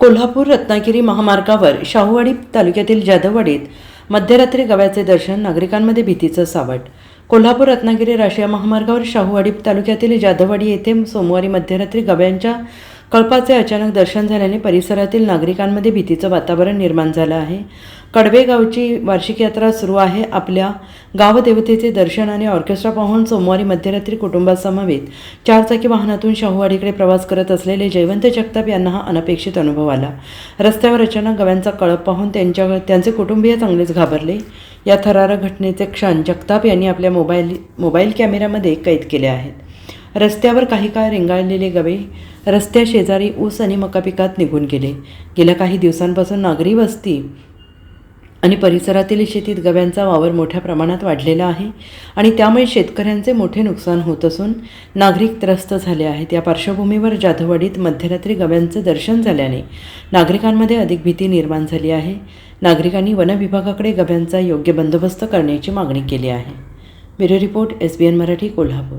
कोल्हापूर रत्नागिरी महामार्गावर शाहूवाडी तालुक्यातील जाधववाडीत मध्यरात्री गव्याचे दर्शन नागरिकांमध्ये भीतीचं सावट. कोल्हापूर रत्नागिरी राष्ट्रीय महामार्गावर शाहूवाडी तालुक्यातील जाधववाडी येथे सोमवारी मध्यरात्री गव्यांच्या कळपाचे अचानक दर्शन झाल्याने परिसरातील नागरिकांमध्ये भीतीचं वातावरण निर्माण झालं आहे. कडवेगावची वार्षिक यात्रा सुरू आहे. आपल्या गावदेवतेचे दर्शन आणि ऑर्केस्ट्रा पाहून सोमवारी मध्यरात्री कुटुंबासमवेत चारचाकी वाहनातून शाहूवाडीकडे प्रवास करत असलेले जयवंत जगताप यांना हा अनपेक्षित अनुभव आला. रस्त्यावर अचानक गव्यांचा कळप पाहून त्यांच्या त्यांचे कुटुंबीय चांगलेच घाबरले. या थरारक घटनेचे क्षण जगताप यांनी आपल्या मोबाईल मोबाईल कॅमेऱ्यामध्ये कैद केले आहेत. रस्त्यावर काही काळ रेंगाळलेले गवे रस्त्या शेजारी ऊस आणि मका पिकात निघून गेले. गेल्या काही दिवसांपासून नागरी वस्ती आणि परिसरातील शेतीत गव्यांचा वावर मोठ्या प्रमाणात वाढलेला आहे आणि त्यामुळे शेतकऱ्यांचे मोठे नुकसान होत असून नागरिक त्रस्त झाले आहेत. या पार्श्वभूमीवर जाधववाडीत मध्यरात्री गव्यांचे दर्शन झाल्याने नागरिकांमध्ये अधिक भीती निर्माण झाली आहे. नागरिकांनी वनविभागाकडे गव्यांचा योग्य बंदोबस्त करण्याची मागणी केली आहे. Bureau report S B N Marathi Kolhapur.